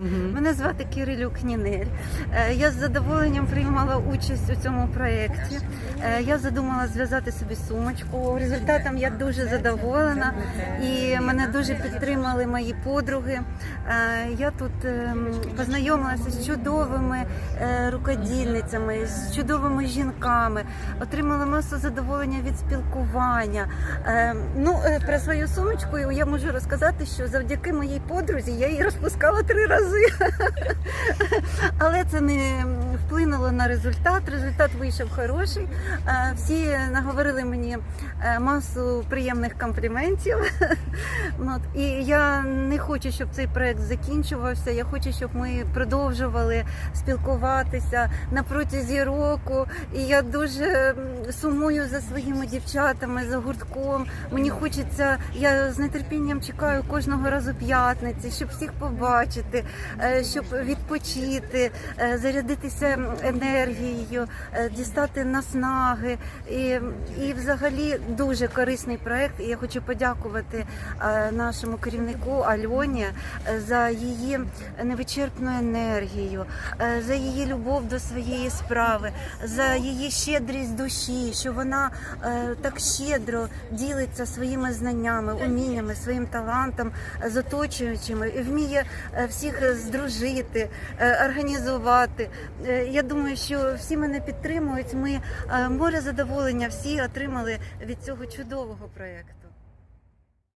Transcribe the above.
Mm-hmm. Мене звати Кирилюк Нінель. Е, Я з задоволенням приймала участь у цьому проєкті. Е, Я задумала зв'язати собі сумочку. Результатом я дуже задоволена і мене дуже підтримали мої подруги. Е, Я тут ем, познайомилася з чудовими рукодільницями, з чудовими жінками, отримала масу задоволення від спілкування. Ну, про свою сумочку я можу розказати, що завдяки моїй подрузі я її розпускала три рази. Але це не вплинуло на результат. Результат вийшов хороший. Е, Всі наговорили мені е, масу приємних компліментів. І я не хочу, щоб цей проект закінчувався. Я хочу, щоб ми продовжували спілкуватися на протязі року. І я дуже сумую за своїми дівчатами, за гуртком. Мені хочеться, я з нетерпінням чекаю кожного разу п'ятниці, щоб всіх побачити, е, щоб відпочити, е, зарядитися енергією, е, дістати наснаги. І, і взагалі дуже корисний проект. І я хочу подякувати нашому керівнику Альоні е, за її невичерпну енергію, е, за її любов до своєї справи, за її щедрість душі, що вона е, так щедро ділиться своїми знаннями, уміннями, своїм талантом з оточуючими і вміє всіх здружити, організувати. Я думаю, що всі мене підтримують. Ми море задоволення всі отримали від цього чудового проєкту.